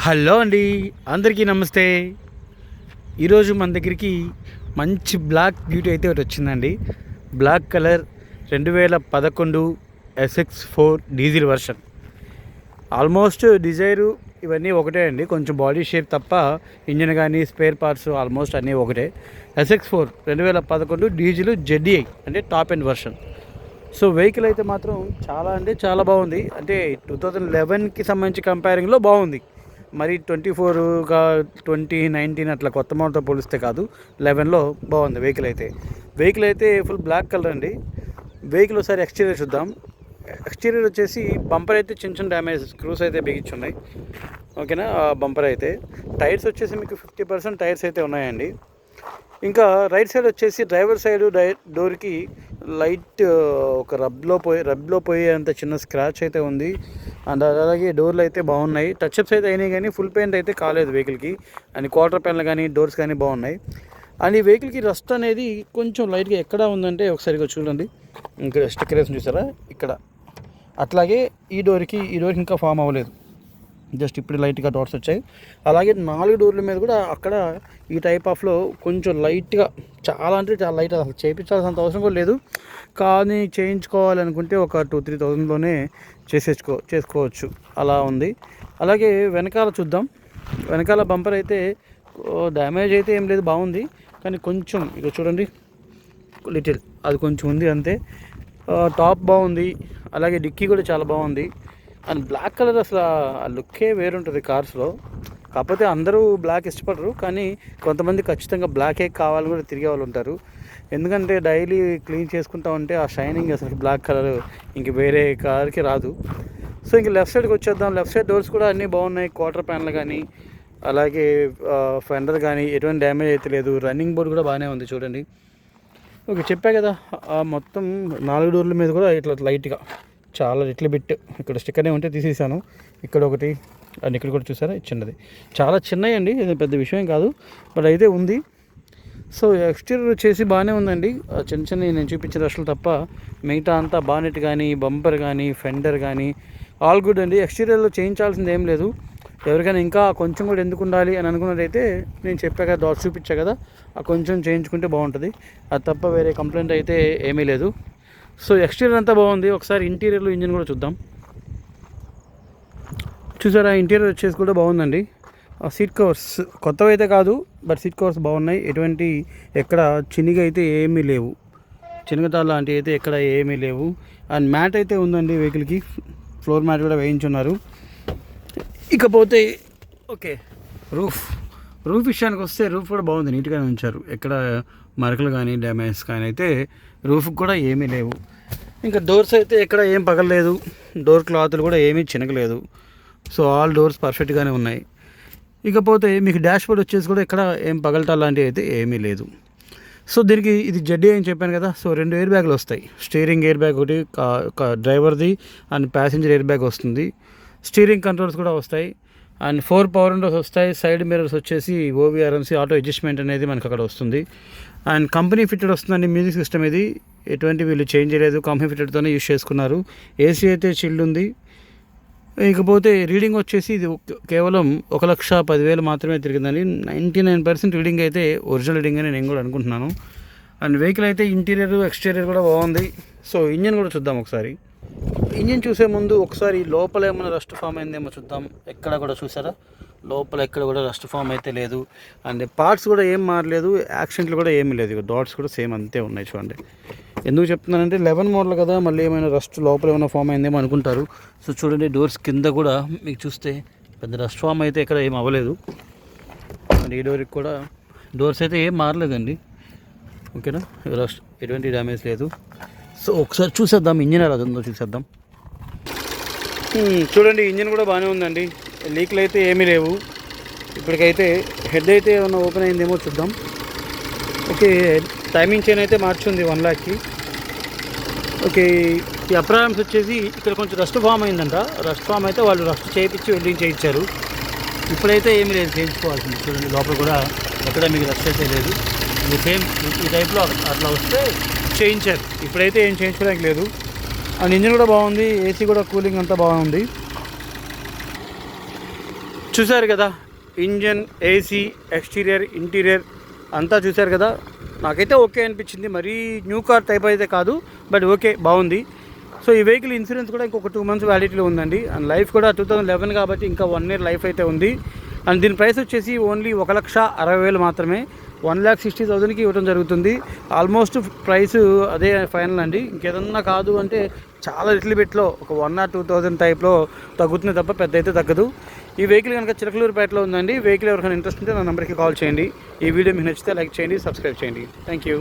Hello అండి అందరికీ నమస్తే. ఈరోజు మన దగ్గరికి మంచి బ్లాక్ బ్యూటీ అయితే ఒకటి వచ్చిందండి. బ్లాక్ కలర్ రెండు వేల పదకొండు SX four diesel version. Almost Dzire ఇవన్నీ ఒకటే అండి. కొంచెం బాడీ షేప్ తప్ప ఇంజిన్ కానీ స్పేర్ పార్ట్స్ ఆల్మోస్ట్ అన్నీ ఒకటే. ఎస్ఎక్స్ ఫోర్ రెండు వేల పదకొండు డీజిల్ జెడ్డీఐ అంటే top end version. So vehicle అయితే మాత్రం చాలా అంటే చాలా బాగుంది. అంటే టూ థౌజండ్ లెవెన్కి సంబంధించి కంపేరింగ్లో బాగుంది. మరి ట్వంటీ ఫోర్గా ట్వంటీ నైన్టీన్ అట్లా కొత్త మోడల్తో పోలిస్తే కాదు లెవెన్లో బాగుంది వెహికల్ అయితే. వెహికల్ అయితే ఫుల్ బ్లాక్ కలర్ అండి. వెహికల్ ఒకసారి ఎక్స్టీరియర్ చూద్దాం. ఎక్స్టీరియర్ వచ్చేసి బంపర్ అయితే చిన్న చిన్న డ్యామేజ్ స్క్రూస్ అయితే బిగించున్నాయి. ఓకేనా? బంపర్ అయితే. టైర్స్ వచ్చేసి మీకు ఫిఫ్టీ పర్సెంట్ టైర్స్ అయితే ఉన్నాయండి. ఇంకా రైట్ సైడ్ వచ్చేసి డ్రైవర్ సైడ్ డై డోర్కి లైట్ ఒక రబ్లో పోయి రబ్లో పోయేంత చిన్న స్క్రాచ్ అయితే ఉంది. అండ్ అలాగే డోర్లు అయితే బాగున్నాయి. టచ్అప్స్ అయితే అయినాయి కానీ ఫుల్ పెయింట్ అయితే కాలేదు వెహికల్కి అండ్ క్వార్టర్ పెన్లు కానీ డోర్స్ కానీ బాగున్నాయి. అండ్ ఈ వెహికల్కి రస్ట్ అనేది కొంచెం లైట్గా ఎక్కడ ఉందంటే ఒకసారిగా చూడండి. ఇంకా స్టిక్కరేషన్ చూసారా? ఇక్కడ. అట్లాగే ఈ డోర్కి ఈ డోర్కి ఇంకా ఫామ్ అవ్వలేదు. జస్ట్ ఇప్పుడు లైట్గా డాట్స్ వచ్చాయి. అలాగే నాలుగు డోర్ల మీద కూడా అక్కడ ఈ టైప్ ఆఫ్లో కొంచెం లైట్గా చాలా అంటే చాలా లైట్ అసలు చేయించాల్సినంత అవసరం కూడా లేదు. కానీ చేయించుకోవాలనుకుంటే ఒక టూ త్రీ థౌజండ్లోనే చేసేసుకో చేసుకోవచ్చు. అలా ఉంది. అలాగే వెనకాల చూద్దాం. వెనకాల బంపర్ అయితే డ్యామేజ్ అయితే ఏం లేదు బాగుంది. కానీ కొంచెం ఇక చూడండి. లిటిల్ అది కొంచెం ఉంది అంతే. టాప్ బాగుంది. అలాగే డిక్కీ కూడా చాలా బాగుంది. అండ్ బ్లాక్ కలర్ అసలు ఆ లుక్కే వేరుంటుంది కార్స్లో కాకపోతే అందరూ బ్లాక్ ఇష్టపడరు కానీ కొంతమంది ఖచ్చితంగా బ్లాకే కావాలి కూడా తిరిగే వాళ్ళు ఉంటారు. ఎందుకంటే డైలీ క్లీన్ చేసుకుంటా ఉంటే ఆ షైనింగ్ అసలు బ్లాక్ కలర్ ఇంక వేరే కార్కి రాదు. సో ఇంక లెఫ్ట్ సైడ్కి వచ్చేద్దాం. లెఫ్ట్ సైడ్ డోర్స్ కూడా అన్నీ బాగున్నాయి. క్వార్టర్ ప్యాన్లు కానీ అలాగే ఫెండర్ కానీ ఎటువంటి డ్యామేజ్ అయితే లేదు. రన్నింగ్ బోర్డ్ కూడా బాగానే ఉంది చూడండి. ఓకే చెప్పా కదా ఆ మొత్తం నాలుగు డోర్ల మీద కూడా ఇట్లా లైట్గా చాలా ఇట్ల బిట్. ఇక్కడ స్టిక్కర్నే ఉంటే తీసేసాను. ఇక్కడ ఒకటి అండ్ ఇక్కడ కూడా చూసారా? చిన్నది. చాలా చిన్నవి అండి ఇది పెద్ద విషయం కాదు బట్ అయితే ఉంది. సో ఎక్స్టీరియర్ వచ్చేసి బాగానే ఉందండి. చిన్న చిన్న నేను చూపించిన అసలు తప్ప మిగతా అంతా బానెట్ కానీ బంపర్ కానీ ఫెండర్ కానీ ఆల్ గుడ్ అండి. ఎక్స్టీరియర్లో చేయించాల్సింది ఏం లేదు. ఎవరికైనా ఇంకా కొంచెం కూడా ఎందుకు ఉండాలి అని అనుకున్నట్టయితే నేను చెప్పా కదా చూపించా కదా ఆ కొంచెం చేయించుకుంటే బాగుంటుంది. అది తప్ప వేరే కంప్లైంట్ అయితే ఏమీ లేదు. సో ఎక్స్టీరియర్ అంతా బాగుంది. ఒకసారి ఇంటీరియర్లో ఇంజిన్ కూడా చూద్దాం. చూసారా ఇంటీరియర్ వచ్చేసి కూడా బాగుందండి. ఆ సీట్ కవర్స్ కొత్తవి అయితే కాదు బట్ సీట్ కవర్స్ బాగున్నాయి. ఎటువంటి ఎక్కడ చినిగా అయితే ఏమీ లేవు. చిన్నగతాలు లాంటివి అయితే ఎక్కడ ఏమీ లేవు. అండ్ మ్యాట్ అయితే ఉందండి వెహికల్కి. ఫ్లోర్ మ్యాట్ కూడా వేయించున్నారు. ఇకపోతే ఓకే రూఫ్. రూఫ్ విషయానికి వస్తే రూఫ్ కూడా బాగుంది నీట్గానే ఉంచారు. ఎక్కడ మరకలు కానీ డ్యామేజ్ కానీ అయితే రూఫ్ కూడా ఏమీ లేవు. ఇంకా డోర్స్ అయితే ఎక్కడ ఏం పగలలేదు. డోర్ క్లాతులు కూడా ఏమీ చినగలేదు సో ఆల్ డోర్స్ పర్ఫెక్ట్గానే ఉన్నాయి. ఇకపోతే మీకు డాష్ బోర్డ్ వచ్చేసి కూడా ఇక్కడ ఏం పగలటా లాంటివి అయితే ఏమీ లేదు. సో దీనికి ఇది జడ్డీ అని చెప్పాను కదా సో రెండు ఎయిర్ బ్యాగ్లు వస్తాయి. స్టీరింగ్ ఎయిర్ బ్యాగ్ ఒకటి డ్రైవర్ది అండ్ ప్యాసింజర్ ఎయిర్ బ్యాగ్ వస్తుంది. స్టీరింగ్ కంట్రోల్స్ కూడా వస్తాయి. అండ్ ఫోర్ పవర్ విండోస్ వస్తాయి. సైడ్ మిర్రర్స్ వచ్చేసి ఓవీఆర్ఎంసీ ఆటో అడ్జస్ట్మెంట్ అనేది మనకు అక్కడ వస్తుంది. అండ్ కంపెనీ ఫిట్టెడ్ వస్తుందండి మ్యూజిక్ సిస్టమ్ ఇది. ఎటువంటి వీళ్ళు చేంజ్ చేయలేదు కంఫర్టెడ్తోనే యూజ్ యూస్ చేసుకున్నారు. ఏసీ అయితే చిల్డ్ ఉంది ఇకపోతే రీడింగ్ వచ్చేసి ఇది కేవలం ఒక లక్ష పదివేలు మాత్రమే తిరిగిందండి. నైంటీ నైన్ పర్సెంట్ రీడింగ్ అయితే ఒరిజినల్ రీడింగ్ అని నేను కూడా అనుకుంటున్నాను. అండ్ వెహికల్ అయితే ఇంటీరియర్ ఎక్స్టీరియర్ కూడా బాగుంది. సో ఇంజన్ కూడా చూద్దాం ఒకసారి. ఇంజిన్ చూసే ముందు ఒకసారి లోపల ఏమైనా రస్ట్ ఫామ్ అయిందేమో చూద్దాం. ఎక్కడ కూడా చూసారా? లోపల ఎక్కడ కూడా రస్ట్ ఫామ్ అయితే లేదు. అండ్ పార్ట్స్ కూడా ఏం మారలేదు యాక్సిడెంట్లు కూడా ఏమీ లేదు. ఇక డాట్స్ కూడా సేమ్ అంతే ఉన్నాయి చూడండి. ఎందుకు చెప్తున్నానంటే లెవెన్ మోడల్ కదా మళ్ళీ ఏమైనా రస్ట్ లోపల ఏమైనా ఫామ్ అయిందేమో అనుకుంటారు. సో చూడండి డోర్స్ కింద కూడా మీకు చూస్తే పెద్ద రస్ట్ ఫామ్ అయితే ఇక్కడ ఏం అవ్వలేదు. అండ్ ఈ డోర్కి కూడా డోర్స్ అయితే ఏం మారలేదండి. ఓకేనా? రస్ట్ ఎటువంటి డ్యామేజ్ లేదు. సో ఒకసారి చూసేద్దాం ఇంజిన్ ఎలా ఉందో చూసేద్దాం. చూడండి ఇంజిన్ కూడా బాగానే ఉందండి. లీక్లు అయితే ఏమీ లేవు. ఇప్పటికైతే హెడ్ అయితే ఏమన్నా ఓపెన్ అయిందేమో చూద్దాం. ఓకే టైమింగ్ చైన్ అయితే మార్చుంది వన్ ల్యాక్కి ఓకే ఈ అప్రాయమ్స్ వచ్చేసి ఇక్కడ కొంచెం రస్ట్ ఫామ్ అయిందంట. రస్ట్ ఫామ్ అయితే వాళ్ళు రస్ట్ చేయించి వెల్డింగ్ చేయించారు. ఇప్పుడైతే ఏమీ లేదు చేయించుకోవాల్సింది. చూడండి లోపల కూడా ఎక్కడ మీకు రస్ట్ అయితే లేదు. ఇది సేమ్ ఈ టైప్లో అట్లా వస్తే చేయించారు. ఇప్పుడైతే ఏం చేయించడానికి లేదు. అండ్ ఇంజిన్ కూడా బాగుంది ఏసీ కూడా కూలింగ్ అంతా బాగుంది. చూశారు కదా ఇంజన్ ఏసీ ఎక్స్టీరియర్ ఇంటీరియర్ అంతా చూశారు కదా. నాకైతే ఓకే అనిపించింది. మరీ న్యూ కార్ టైప్ అయితే కాదు బట్ ఓకే బాగుంది. సో ఈ వెహికల్ ఇన్సూరెన్స్ కూడా ఇంకొక టూ మంత్స్ వ్యాలిటీలో ఉందండి. అండ్ లైఫ్ కూడా టూ థౌజండ్ లెవెన్ కాబట్టి ఇంకా వన్ ఇయర్ లైఫ్ అయితే ఉంది. అండ్ దీని ప్రైస్ వచ్చేసి ఓన్లీ ఒక లక్ష అరవై వేలు మాత్రమే. వన్ ల్యాక్ సిక్స్టీ థౌసండ్కి ఇవ్వడం జరుగుతుంది. ఆల్మోస్ట్ ప్రైస్ అదే ఫైనల్ అండి. ఇంకేదన్నా కాదు అంటే చాలా లిటిల్ బిట్లో ఒక వన్ ఆర్ టూ థౌజండ్ టైప్లో తగ్గుతుంది తప్ప పెద్ద అయితే తగ్గదు. ఈ వెహికల్ కనుక చిలకలూరుపేటలో ఉందండి వెహికల్ ఎవరికైనా ఇంట్రెస్ట్ ఉంటే నా నెంబర్కి కాల్ చేయండి. ఈ వీడియో మీకు నచ్చితే లైక్ చేయండి సబ్స్క్రైబ్ చేయండి. Thank you